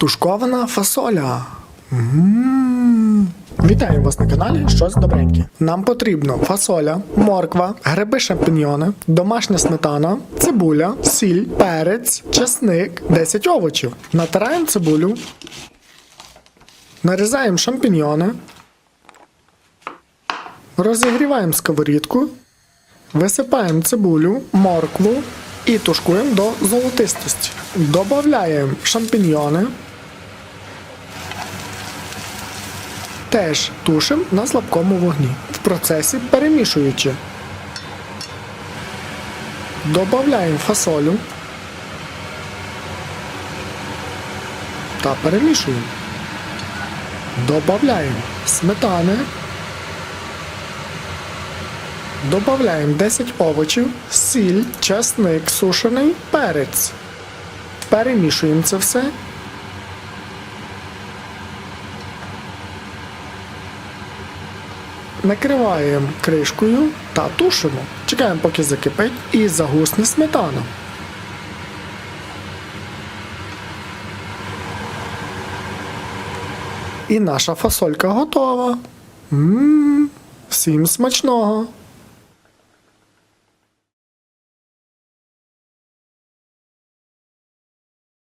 Тушкована фасоля. М. Вітаю вас на каналі Щось добреньке. Нам потрібно фасоля, морква, гриби шампіньйони, домашня сметана, цибуля, сіль, перець, чесник, 10 овочів. Натираємо цибулю, нарізаємо шампіньйони, розігріваємо сковорідку, висипаємо цибулю, моркву і тушкуємо до золотистості. Додаємо шампіньйони. Теж тушимо на слабкому вогні, в процесі перемішуючи. Додаємо фасолю та перемішуємо. Додаємо сметани. Додаємо 10 овочів, сіль, чесник сушений, перець. Перемішуємо це все. Накриваємо кришкою та тушимо. Чекаємо, поки закипить і загусне сметана. І наша фасолька готова. Мм, всім смачного!